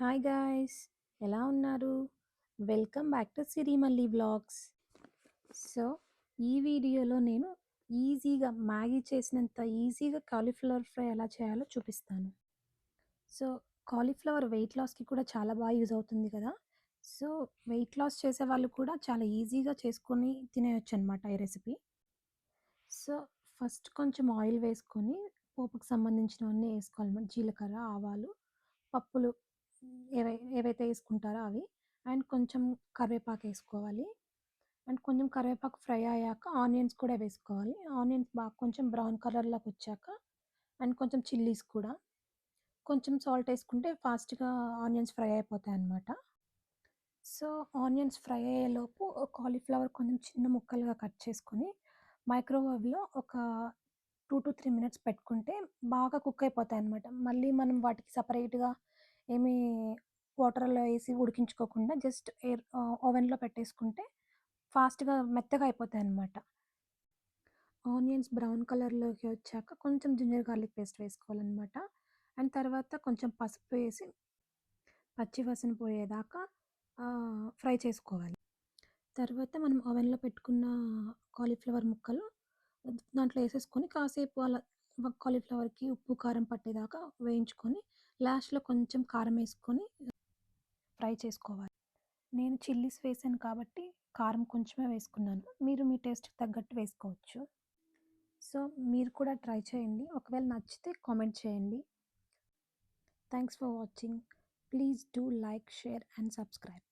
Hi guys. ఎలా ఉన్నారు? Welcome back to Sirimalli blogs so ఈ వీడియోలో నేను ఈజీగా మ్యాగీ చేసినంత ఈజీగా కాలీఫ్లవర్ ఫ్రై ఎలా చేయాలో చూపిస్తాను. సో కాలీఫ్లవర్ వెయిట్ లాస్కి కూడా చాలా బాగా యూజ్ అవుతుంది కదా. సో వెయిట్ లాస్ చేసే వాళ్ళు కూడా చాలా ఈజీగా చేసుకొని తినేయచ్చు అనమాట ఈ రెసిపీ. సో ఫస్ట్ కొంచెం ఆయిల్ వేసుకొని పోపుకు సంబంధించినవన్నీ వేసుకోవాలన్నమాట. జీలకర్ర ఆవాలు పప్పులు ఏవై ఏవైతే వేసుకుంటారో అవి. అండ్ కొంచెం కరివేపాకు వేసుకోవాలి అండ్ కొంచెం కరివేపాకు ఫ్రై అయ్యాక ఆనియన్స్ కూడా వేసుకోవాలి. ఆనియన్స్ బాగా కొంచెం బ్రౌన్ కలర్లోకి వచ్చాక అండ్ కొంచెం చిల్లీస్ కూడా. కొంచెం సాల్ట్ వేసుకుంటే ఫాస్ట్గా ఆనియన్స్ ఫ్రై అయిపోతాయి అన్నమాట. సో ఆనియన్స్ ఫ్రై అయ్యేలోపు కాలీఫ్లవర్ కొంచెం చిన్న ముక్కలుగా కట్ చేసుకొని మైక్రోవేవ్లో ఒక టూ టు త్రీ మినిట్స్ పెట్టుకుంటే బాగా కుక్ అయిపోతాయి అన్నమాట. మళ్ళీ మనం వాటికి సపరేట్గా ఏమీ వాటర్లో వేసి ఉడికించుకోకుండా జస్ట్ ఎయిర్ ఓవెన్లో పెట్టేసుకుంటే ఫాస్ట్గా మెత్తగా అయిపోతాయి అన్నమాట ఆనియన్స్ బ్రౌన్ కలర్లోకి వచ్చాక కొంచెం జింజర్ గార్లిక్ పేస్ట్ వేసుకోవాలన్నమాట. అండ్ తర్వాత కొంచెం పసుపు వేసి పచ్చివాసన పోయేదాకా ఫ్రై చేసుకోవాలి. తర్వాత మనం ఓవెన్లో పెట్టుకున్న కాలీఫ్లవర్ ముక్కలు దాంట్లో వేసేసుకొని కాసేపు అలా కాలీఫ్లవర్కి ఉప్పు కారం పట్టేదాకా వేయించుకొని లాస్ట్లో కొంచెం కారం వేసుకొని ఫ్రై చేసుకోవాలి. నేను చిల్లీస్ వేసాను కాబట్టి కారం కొంచెమే వేసుకున్నాను. మీరు మీ టేస్ట్కి తగ్గట్టు వేసుకోవచ్చు. సో మీరు కూడా ట్రై చేయండి. ఒకవేళ నచ్చితే కామెంట్ చేయండి. Thanks for watching. Please do like share and subscribe.